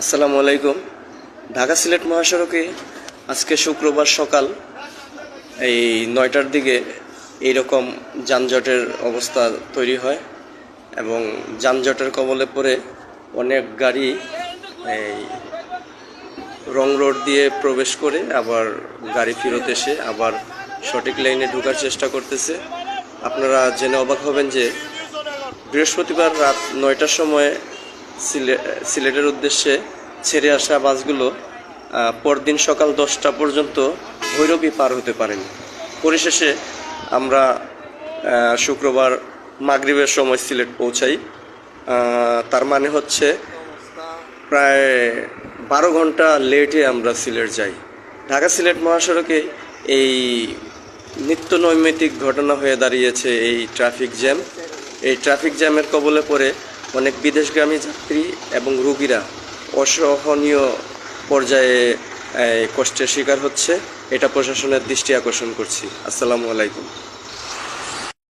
আসসালামু আলাইকুম। ঢাকা সিলেট মহাসড়কে আজকে শুক্রবার সকাল, এই নয়টার দিকে এইরকম যানজটের অবস্থা তৈরি হয় এবং যানজটের কবলে পড়ে অনেক গাড়ি এই রং রোড দিয়ে প্রবেশ করে আবার গাড়ি ফেরত এসে আবার সঠিক লাইনে ঢোকার চেষ্টা করতেছে। আপনারা জেনে অবাক হবেন যে বৃহস্পতিবার রাত নয়টার সময় সিলেটের উদ্দেশ্যে ছেড়ে আসা বাসগুলো পরদিন সকাল দশটা পর্যন্ত ভৈরবী পার হতে পারেনি। পরিশেষে আমরা শুক্রবার মাগরিবের সময় সিলেট পৌঁছাই। তার মানে হচ্ছে প্রায় বারো ঘণ্টা লেটে আমরা সিলেট যাই। ঢাকা সিলেট মহাসড়কে এই নিত্য নৈমিত্তিক ঘটনা হয়ে দাঁড়িয়েছে এই ট্রাফিক জ্যাম। এই ট্রাফিক জ্যামের কবলে পড়ে অনেক বিদেশগামী যাত্রী এবং রুগীরা অসহনীয় পর্যায়ে কষ্টের শিকার হচ্ছে। এটা প্রশাসনের দৃষ্টি আকর্ষণ করছি। আসসালামু আলাইকুম।